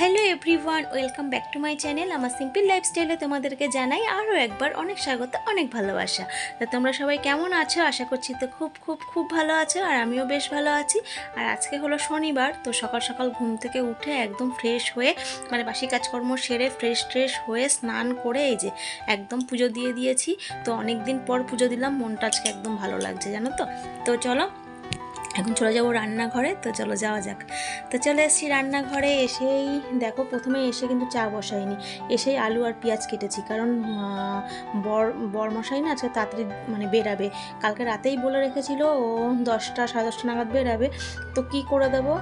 Hello everyone, welcome back to my channel. আমার simple লাইফস্টাইলে তোমাদেরকে জানাই আরও একবার অনেক স্বাগত, অনেক ভালোবাসা। তা তোমরা সবাই কেমন আছো? আশা করছি তো খুব খুব খুব ভালো আছো আর আমিও বেশ ভালো আছি। আর আজকে হলো শনিবার, তো সকাল সকাল ঘুম থেকে উঠে একদম ফ্রেশ হয়ে মানে বাসি কাজকর্ম সেরে ফ্রেশ ট্রেশ হয়ে স্নান করে এই যে একদম পুজো দিয়ে দিয়েছি। তো অনেক দিন পর পুজো দিলাম, মনটা আজকে একদম ভালো লাগছে, জানো তো? তো চলো এখন চলে যাব রান্নাঘরে, তো চলো যাওয়া যাক। তো চলে এসেছি রান্নাঘরে, এসেই দেখো প্রথমে এসে কিন্তু চা বসাইনি, এসেই আলু আর পেঁয়াজ কেটেছি। কারণ বর বর মশাই না আজকে তাড়াতাড়ি মানে বেরাবে। কালকে রাতেই বলে রেখেছিল, ও দশটা, সাড়ে দশটা নাগাদ বেরাবে। তো কি করে দেবো?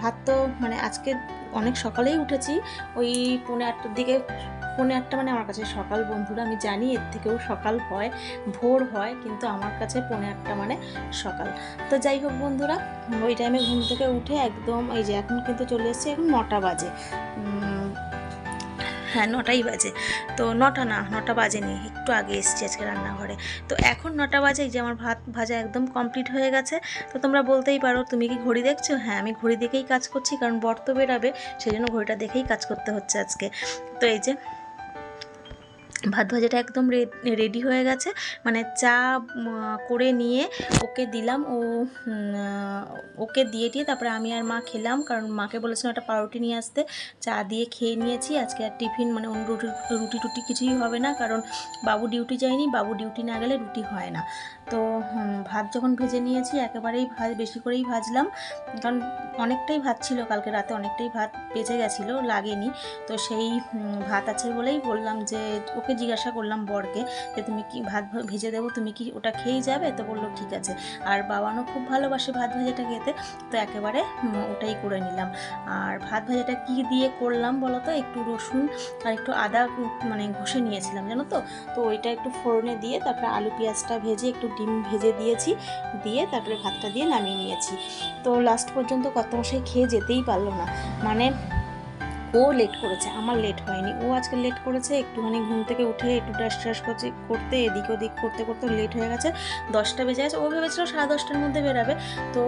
ভাত তো মানে আজকে অনেক সকালেই উঠেছি। ওই পৌনে আটটার দিকে, পৌনে আটটা মানে আমার কাছে সকাল বন্ধুরা, আমি জানি এর থেকেও সকাল হয়, ভোর হয়, কিন্তু আমার কাছে পৌনে আটটা মানে সকাল। তো যাই হোক বন্ধুরা, ওই টাইমে ঘুম থেকে উঠে একদম, এই যে এখন কিন্তু চলে এসেছে, এখন নটা বাজে। হ্যাঁ নটাই বাজে। তো নটা না, নটা বাজেনি, একটু আগে এসেছি আজকে রান্নাঘরে। তো এখন নটা বাজে যে আমার ভাত ভাজা একদম কমপ্লিট হয়ে গেছে। তো তোমরা বলতেই পারো, তুমি কি ঘড়ি দেখছ? হ্যাঁ আমি ঘড়ি দেখেই কাজ করছি, কারণ বর তো বেরাবে সেই জন্য ঘড়িটা দেখেই কাজ করতে হচ্ছে আজকে। তো এই যে, ভাত ভাজাটা একদম রেডি হয়ে গেছে। মানে চা করে নিয়ে ওকে দিলাম। ও ওকে দিয়ে দিয়ে তারপরে আমি আর মা খেলাম, কারণ মাকে বলেছিলাম একটা পাউরুটি নিয়ে আসতে। চা দিয়ে খেয়ে নিয়েছি, আজকে আর টিফিন মানে অন্য রুটি রুটি টুটি কিছুই হবে না, কারণ বাবু ডিউটি যায়নি, বাবু ডিউটি না গেলে রুটি হয় না। তো ভাত যখন ভেজে নিয়েছি, একেবারেই ভাজ বেশি করেই ভাজলাম, কারণ অনেকটাই ভাত ছিল কালকে রাতে, অনেকটাই ভাত বেঁচে গেছিল, লাগেনি। তো সেই ভাত আছে বলেই বললাম যে, ওকে জিজ্ঞাসা করলাম বরকে যে, তুমি কি ভাত ভেজে দেবো, তুমি কি ওটা খেয়েই যাবে? তো বলল, ঠিক আছে। আর বাবানও খুব ভালোবাসে ভাত ভাজাটা খেতে। তো একেবারে ওটাই করে নিলাম। আর ভাত ভাজাটা কি দিয়ে করলাম বলো তো? একটু রসুন আর একটু আদা মানে ঘষে নিয়েছিলাম, জানো তো? তো ওইটা একটু ফোড়নে দিয়ে তারপরে আলু, পেঁয়াজটা ভেজে, একটু ডিম ভেজে দিয়েছি। দিয়ে তারপরে ভাতটা দিয়ে নামিয়ে নিয়েছি। তো লাস্ট পর্যন্ত কত মশাই খেয়ে যেতেই পারল না। মানে ও লেট করেছে, আমার লেট হয়নি। ও আজকে লেট করেছে, একটুখানি ঘুম থেকে উঠে একটু ড্রাস ট্রাস করছে, করতে এদিক ওদিক করতে করতে লেট হয়ে গেছে, দশটা বেজে গেছে। ও ভেবেছিল সাড়ে দশটার মধ্যে বেরাবে। তো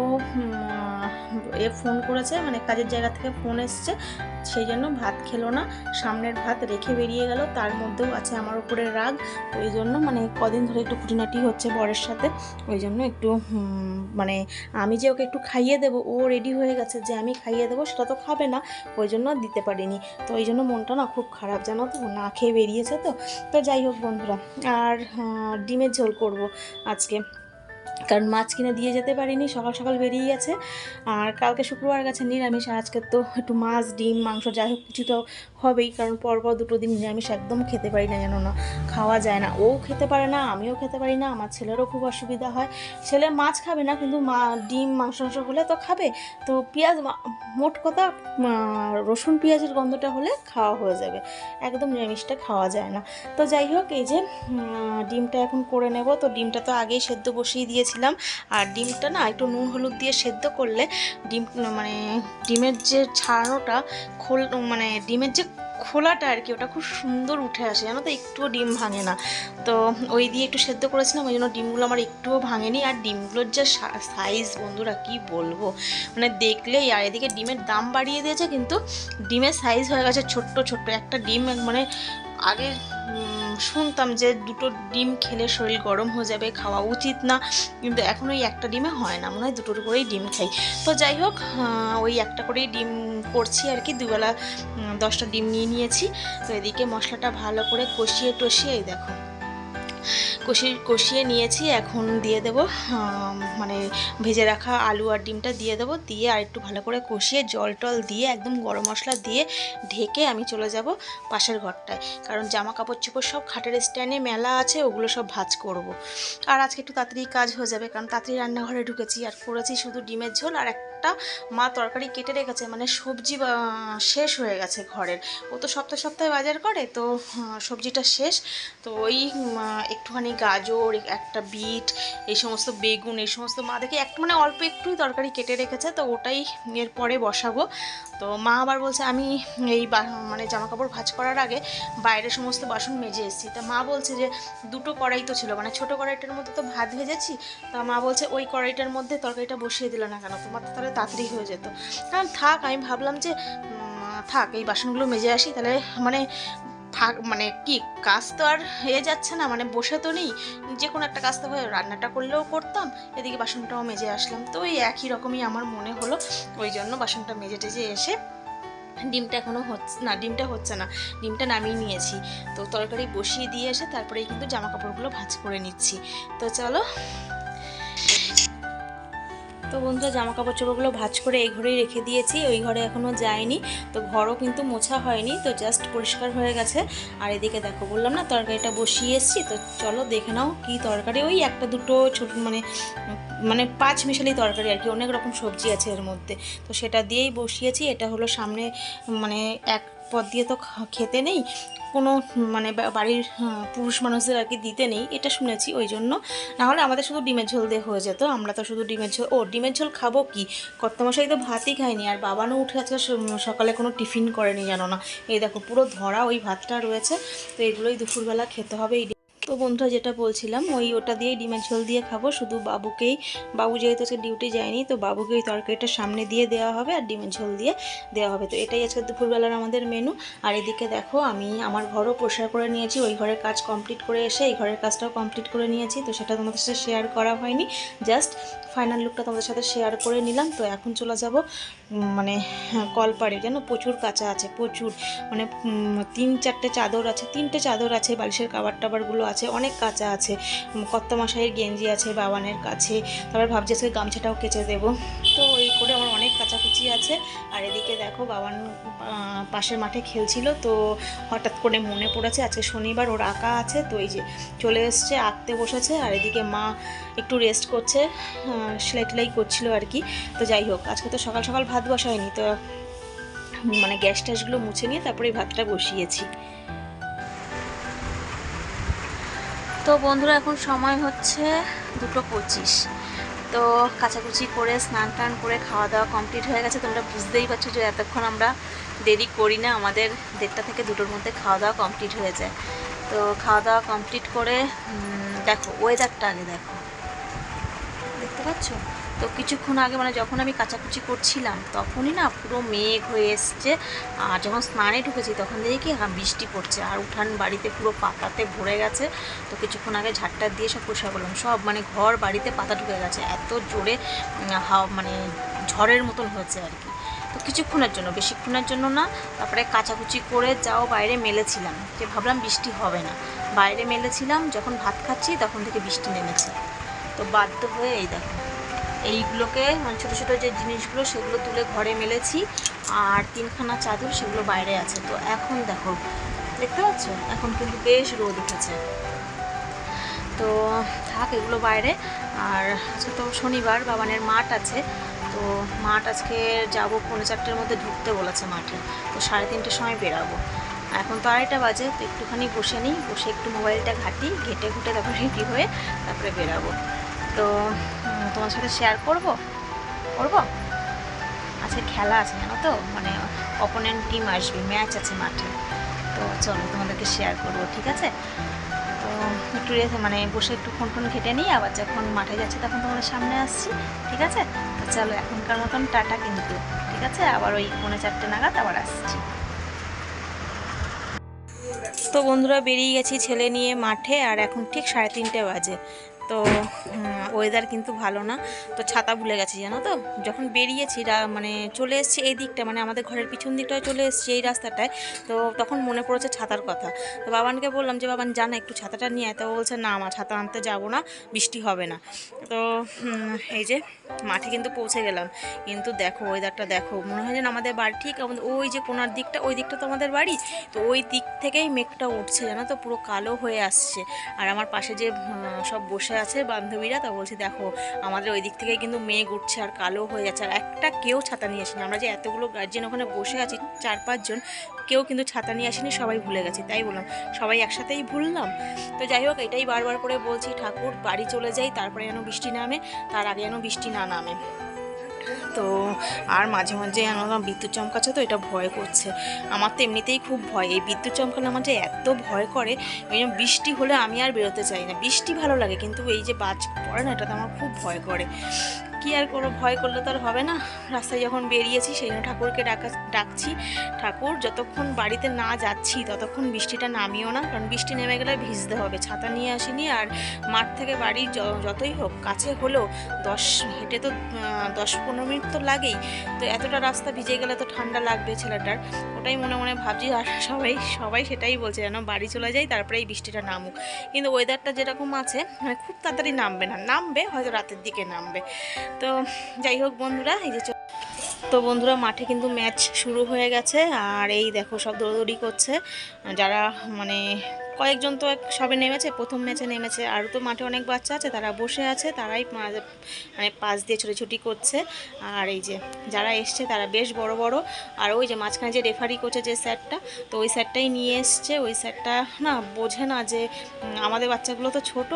এ ফোন করেছে মানে কাজের জায়গা থেকে ফোন এসছে। সেই জন্য ভাত খেলো না। সামনের ভাত রেখে বেরিয়ে গেল। তার মধ্যেও আছে আমার উপরে রাগ। ওই জন্য মানে কদিন ধরে একটু খুঁটিনাটি হচ্ছে বরের সাথে। ওই জন্য একটু মানে আমি যে ওকে একটু খাইয়ে দেবো, ও রেডি হয়ে গেছে যে আমি খাইয়ে দেবো, সেটা তো খাবে না। ওই জন্য দিতে পারিনি। তো ওই জন্য মনটা না খুব খারাপ, জানো তো? না খেয়ে বেরিয়েছে তো। তো যাই হোক বন্ধুরা, আর ডিমের ঝোল করব আজকে। কারণ মাছ কিনে দিয়ে যেতে পারিনি, সকাল সকাল বেরিয়ে গেছে। আর কালকে শুক্রবার গেছে নিরামিষ আজকে তো একটু মাছ, ডিম, মাংস, যাই হোক, কিছু তো হবেই, কারণ পরপর দুটো দিন নিরামিষ একদম খেতে পারি না জানো না, খাওয়া যায় না। ও খেতে পারে না, আমিও খেতে পারি না, আমার ছেলেরও খুব অসুবিধা হয়। ছেলে মাছ খাবে না, কিন্তু মা ডিম, মাংস টাংস হলে তো খাবে। তো পেঁয়াজ মোট কথা রসুন পেঁয়াজের গন্ধটা হলে খাওয়া হয়ে যাবে। একদম নিরামিষটা খাওয়া যায় না। তো যাই হোক, এই যে ডিমটা এখন করে নেব। তো ডিমটা তো আগেই সেদ্ধ বসিয়ে দিয়েছিলাম আর ডিমটা না একটু নুন হলুদ দিয়ে সেদ্ধ করলে ডিম মানে ডিমের যে ছাড়ানোটা খোল মানে ডিমের যে খোলাটা আর কি, ওটা খুব সুন্দর উঠে আসে। জানো তো, একটুও ডিম ভাঙে না। তো ওই দিয়ে একটু সেদ্ধ করেছিলাম, ওই জন্য ডিমগুলো আমার একটুও ভাঙেনি। আর ডিমগুলোর যে সাইজ বন্ধুরা, কি বলব? মানে দেখলেই, আর এদিকে ডিমের দাম বাড়িয়ে দিয়েছে, কিন্তু ডিমের সাইজ হয়ে গেছে ছোট্ট ছোট্ট। একটা ডিম মানে আগে শুনতাম যে দুটো ডিম খেলে শরীর গরম হয়ে যাবে, খাওয়া উচিত না। কিন্তু এখন ওই একটা ডিমে হয় না, মনে হয় দুটোর করেই ডিম খাই। তো যাই হোক ওই একটা করেই ডিম করছি আর কি। দুবেলা দশটা ডিম নিয়ে নিয়েছি। তো এদিকে মশলাটা ভালো করে কষিয়ে টষিয়ে দেখো। কষিয়ে কষিয়ে নিয়েছি, এখন দিয়ে দেবো মানে ভেজে রাখা আলু আর ডিমটা দিয়ে দেবো, দিয়ে আর একটু ভালো করে কষিয়ে জল টল দিয়ে, একদম গরম মশলা দিয়ে ঢেকে আমি চলে যাব পাশের ঘরটায় কারণ জামা কাপড় চোপড় সব খাটের স্ট্যান্ডে মেলা আছে, ওগুলো সব ভাজ করব। আর আজকে একটু তাড়াতাড়ি কাজ হয়ে যাবে, কারণ তাড়াতাড়ি রান্নাঘরে ঢুকেছি, আর করেছি শুধু ডিমের ঝোল আর একটা মা তরকারি কেটে রেখেছে মানে সবজি শেষ হয়ে গেছে ঘরের। ও তো সপ্তাহে সপ্তাহে বাজার করে, তো সবজিটা শেষ। তো ওই একটুখানি গাজর, একটা বিট, এই সমস্ত বেগুন, এই সমস্ত মা দেখে একটু মানে অল্প একটুই তরকারি কেটে রেখেছে, তো ওটাই এরপরে বসাবো। তো মা আবার বলছে, আমি এই মানে জামা কাপড় ভাঁজ করার আগে বাইরে সমস্ত বাসন মেজে এসেছি। তা মা বলছে যে, দুটো কড়াই তো ছিল মানে ছোটো কড়াইটার মধ্যে তো ভাত ভেজেছি? তা মা বলছে, ওই কড়াইটার মধ্যে তরকারিটা বসিয়ে দিল না কেন? তোমার তো তাহলে তাড়াতাড়ি হয়ে যেত। কারণ থাক, আমি ভাবলাম যে থাক, এই বাসনগুলো মেজে আসি, তাহলে মানে থাক মানে কি, কাজ তো আর হয়ে যাচ্ছে না মানে বসে তো নেই। যে কোনো একটা কাজ তো হয়ে, রান্নাটা করলেও করতাম, এদিকে বাসনটাও মেজে আসলাম। তো ওই একই রকমই আমার মনে হলো, ওই জন্য বাসনটা মেজে টেজে এসে ডিমটা এখনও হচ্ছে না, ডিমটা হচ্ছে না, ডিমটা নামিয়ে নিয়েছি। তো তরকারি বসিয়ে দিয়ে এসে তারপরেই কিন্তু জামা কাপড়গুলো ভাঁজ করে নিচ্ছি। তো চলো তো বন্ধুরা জামা কাপড় চোপড়গুলো ভাঁজ করে এই ঘরেই রেখে দিয়েছি। ওই ঘরে এখনও যায়নি। তো ঘরও কিন্তু মোছা হয়নি, তো জাস্ট পরিষ্কার হয়ে গেছে। আর এদিকে দেখো, বললাম না তরকারিটা বসিয়ে এসেছি। তো চলো দেখে নাও কি তরকারি। ওই একটা দুটো ছোট মানে মানে পাঁচ মিশালি তরকারি আর কি, অনেক রকম সবজি আছে এর মধ্যে। তো সেটা দিয়েই বসিয়েছি। এটা হলো সামনে মানে এক পদ দিয়ে তো খেতে নেই। কোনো মানে বাড়ির পুরুষ মানুষদের আর কি দিতে নেই, এটা শুনেছি ওই জন্য। নাহলে আমাদের শুধু ডিমের ঝোল দিয়ে হয়ে যেত, আমরা তো শুধু ডিমের ঝোল, ও, ডিমের ঝোল খাব কি? কর্তমশাই তো ভাতই খায়নি, আর বাবানও উঠে আজকে সকালে কোনো টিফিন করেনি, জানো না। এই দেখো পুরো ধরা ওই ভাতটা রয়েছে, তো এগুলোই দুপুরবেলা খেতে হবে, এই তো বন্ধুরা যেটা বলছিলাম ওই ওটা দিয়েই ডিমের ঝোল দিয়ে খাব। শুধু বাবুকেই বাবু যেহেতু আজকে ডিউটি যায়নি তো বাবুকে ওই তরকারিটা সামনে দিয়ে দেওয়া হবে আর ডিমের ঝোল দিয়ে দেওয়া হবে। তো এটাই আজকে দুপুরবেলার আমাদের মেনু আর এদিকে দেখো আমি আমার ঘরও পরিষ্কার করে নিয়েছি। ওই ঘরের কাজ কমপ্লিট করে এসে এই ঘরের কাজটাও কমপ্লিট করে নিয়েছি। তো সেটা তোমাদের সাথে শেয়ার করা হয়নি। জাস্ট ফাইনাল লুকটা তোমাদের সাথে শেয়ার করে নিলাম। তো এখন চলে যাব মানে হ্যাঁ, কলপাড়ে। যেন প্রচুর কাঁচা আছে প্রচুর। মানে তিন চারটে চাদর আছে তিনটে চাদর আছে বালিশের কাবার টাবারগুলো আছে। অনেক কাঁচা আছে। কত্তমশাইয়ের গেঞ্জি আছে, বাবানের কাছে। তারপর ভাবছি আজকে গামছাটাও কেচে দেবো। তো এই করে আমার অনেক কাচাকুচি আছে। আর এদিকে দেখো, বাবান পাশের মাঠে খেলছিল। তো হঠাৎ করে মনে পড়েছে, আজকে শনিবার ওর আঁকা আছে। তো এই যে চলে এসছে, আঁকতে বসেছে। আর এদিকে মা একটু রেস্ট করছে। সেলাই টেলাই করছিল আর কি। তো যাই হোক, আজকে তো সকাল সকাল ভাত বসায়নি। তো মানে গ্যাস ট্যাসগুলো মুছে নিয়ে তারপরে ভাতটা বসিয়েছি। তো বন্ধুরা, এখন সময় হচ্ছে দুটো পঁচিশ। তো কাছাকুচি করে, স্নান টান করে খাওয়া দাওয়া কমপ্লিট হয়ে গেছে। তোমরা বুঝতেই পারছ যে এতক্ষণ আমরা দেরি করি না। আমাদের দেড়টা থেকে দুটোর মধ্যে খাওয়া দাওয়া কমপ্লিট হয়ে যায়। তো খাওয়া দাওয়া কমপ্লিট করে দেখো ওয়েদারটা আগে দেখো। দেখতে পাচ্ছ? তো কিছুক্ষণ আগে মানে যখন আমি কাচাকুচি করছিলাম, তখনই না পুরো মেঘ হয়ে এসছে। আর যখন স্নানে ঢুকেছি, তখন দেখি কি হ্যাঁ বৃষ্টি পড়ছে। আর উঠান বাড়িতে পুরো পাতাতে ভরে গেছে। তো কিছুক্ষণ আগে ঝাড়টা দিয়ে সব পরিষ্কার করলাম। সব মানে ঘর বাড়িতে পাতা ঢুকে গেছে। এত জোরে হাওয়া মানে ঝড়ের মতন হয়েছে আর কি। তো কিছুক্ষণের জন্য, বেশিক্ষণের জন্য না, তারপরে কাচাকুচি করে যাও, বাইরে মেলেছিলাম। যে ভাবলাম বৃষ্টি হবে না। বাইরে মেলেছিলাম, যখন ভাত খাচ্ছি, তখন থেকে বৃষ্টি নেমেছে। তো বাধ্য হয়ে এই দেখো। এইগুলোকে মানে ছোটো ছোটো যে জিনিসগুলো, সেগুলো তুলে ঘরে মেলেছি। আর তিনখানা চাদর সেগুলো বাইরে আছে। তো এখন দেখো, দেখতে পাচ্ছ? এখন কিন্তু বেশ রোদ উঠেছে। তো থাক, এগুলো বাইরে। আর আজকে তো শনিবার, বাবানের মাঠ আছে। তো মাঠ আজকে যাব পৌনে চারটের মধ্যে ঢুকতে বলেছে মাঠে। তো সাড়ে তিনটের সময় বেরাবো। এখন তো আড়াইটা বাজে, তো একটুখানি বসে নিই। বসে একটু মোবাইলটা ঘাঁটি, ঘেটে ঘুটে তারপরে রেডি হয়ে তারপরে বেরাবো। তো তোমার সাথে শেয়ার করব? করব? আজকে খেলা আছে, জানো তো? মানে অপোনেন্ট টিম আসবে ম্যাচ আছে মাঠে। তো চলো, তোমাদেরকে শেয়ার করব, ঠিক আছে? তো, একটু রেখে মানে বসে একটু ফোন টোন ঘেটে নিই, আবার যখন মাঠে যাচ্ছি তখন তোমাদের সামনে আসছি, ঠিক আছে? তো চলো, এখনকার মতন টাটা কিন্তু, ঠিক আছে? আবার ওই পৌনে চারটে নাগাদ আবার আসছি। তো বন্ধুরা, বেরিয়ে গেছি ছেলে নিয়ে মাঠে, আর এখন ঠিক সাড়ে তিনটে বাজে। তো ওয়েদার কিন্তু ভালো না। তো ছাতা ভুলে গেছি, জানো তো? যখন বেরিয়েছি মানে চলে এসেছি এই দিকটা মানে আমাদের ঘরের পিছন দিকটায় চলে এসেছি এই রাস্তাটায়, তো তখন মনে পড়েছে ছাতার কথা। তো বাবানকে বললাম যে, বাবান জানা একটু ছাতাটা নিয়ে তো বলছে, না আমার ছাতা আনতে যাব না, বৃষ্টি হবে না। তো এই যে মাঠে কিন্তু পৌঁছে গেলাম। কিন্তু দেখো ওয়েদারটা দেখো, মনে হয় যেন আমাদের বাড়ি, ঠিক আমাদের ওই যে কোনার দিকটা, ওই দিকটা তো আমাদের বাড়ি। তো ওই দিক থেকেই মেঘটা উঠছে, জানো তো? পুরো কালো হয়ে আসছে। আর আমার পাশে যে সব বসে আছে, বান্ধবীরা, তা বলছি, দেখো, আমাদের ওই দিক থেকে কিন্তু মেঘ উঠছে আর কালো হয়ে যাচ্ছে আর একটা কেউ ছাতা নিয়ে আসেনি। আমরা যে এতগুলো গার্জেন ওখানে বসে আছি, চার পাঁচজন, কেউ কিন্তু ছাতা নিয়ে আসেনি, সবাই ভুলে গেছে, তাই বললাম। সবাই একসাথেই ভুললাম। তো যাই হোক, এটাই বারবার করে বলছি, ঠাকুর বাড়ি চলে যাই, তারপরে যেন বৃষ্টি নামে, তার আগে যেন বৃষ্টি না নামে। তো আর মাঝে মাঝে আমার বিদ্যুৎ চমকাচ্ছে তো, এটা ভয় করছে। আমার তো এমনিতেই খুব ভয়। এই বিদ্যুৎ চমকালে আমার যে এত ভয় করে ওই জন্য বৃষ্টি হলে আমি আর বেরোতে চাই না। বৃষ্টি ভালো লাগে, কিন্তু এই যে বাজ পড়ে না এটা তো আমার খুব ভয় করে। কি আর কোনো ভয় করলে তো আর হবে না। রাস্তায় যখন বেরিয়েছি সেই জন্য ঠাকুরকে ডাকা, ডাকছি। ঠাকুর, যতক্ষণ বাড়িতে না যাচ্ছি, ততক্ষণ বৃষ্টিটা নামিও না। কারণ বৃষ্টি নেমে গেলে ভিজতে হবে। ছাতা নিয়ে আসিনি আর মাঠ থেকে বাড়ি যতই হোক, কাছে হলেও দশ, হেঁটে তো দশ পনেরো মিনিট তো লাগেই। তো এতটা রাস্তা ভিজে গেলে তো ঠান্ডা লাগবে ছেলেটার। ওটাই মনে মনে ভাবছি আর সবাই সবাই সেটাই বলছে যেন বাড়ি চলে যাই তারপরে এই বৃষ্টিটা নামুক। কিন্তু ওয়েদারটা যেরকম আছে মানে খুব তাড়াতাড়ি নামবে না। নামবে, হয়তো রাতের দিকে নামবে। তো যাই হোক বন্ধুরা, এই যে তো বন্ধুরা, মাঠে কিন্তু ম্যাচ শুরু হয়ে গেছে। আর এই দেখো সব দৌড়দৌড়ি করছে। যারা মানে কয়েকজন তো সবে নেমেছে, প্রথম ম্যাচে নেমেছে। আরও তো মাঠে অনেক বাচ্চা আছে, তারা বসে আছে, তারাই মানে পাশ দিয়ে ছোটাছুটি করছে। আর এই যে যারা এসছে, তারা বেশ বড় বড়। আর ওই যে মাঝখানে যে রেফারি করছে যে স্যারটা, তো ওই স্যারটাই নিয়ে এসছে। ওই স্যারটা না বোঝে না যে আমাদের বাচ্চাগুলো তো ছোট,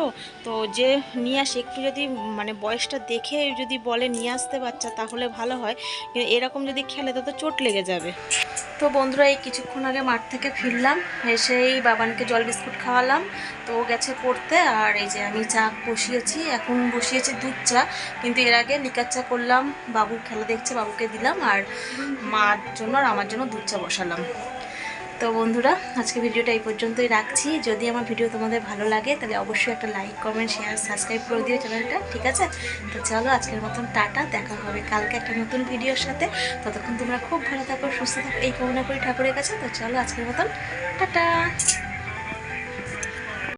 তো যে নিয়ে আসে, একটু যদি মানে বয়সটা দেখে যদি বলে নিয়ে আসতে বাচ্চা, তাহলে ভালো হয়। কিন্তু এরকম যদি খেলে তো তো চোট লেগে যাবে। তো বন্ধুরা, এই কিছুক্ষণ আগে মাঠ থেকে ফিরলাম। এসেই বাবানকে জল বিস্কুট খাওয়ালাম। তো ও গেছে পড়তে আর এই যে আমি চা বসিয়েছি, এখন বসিয়েছি দুধ চা। কিন্তু এর আগে লিকার চা করলাম, বাবু খেলা দেখছে, বাবুকে দিলাম আর মার জন্য আর আমার জন্য দুধ চা বসালাম। তো বন্ধুরা, আজকে ভিডিওটা এই পর্যন্তই রাখছি। যদি আমার ভিডিও তোমাদের ভালো লাগে, তাহলে অবশ্যই একটা লাইক কমেন্ট শেয়ার সাবস্ক্রাইব করে দিও চ্যানেলটা, ঠিক আছে? তো চলো আজকের মতন টাটা, দেখা হবে কালকে একটা নতুন ভিডিওর সাথে। ততক্ষণ তোমরা খুব ভালো থাকো, সুস্থ থাকো, এই কামনা করি ঠাকুরের কাছে। তো চলো আজকের মতন, টাটা!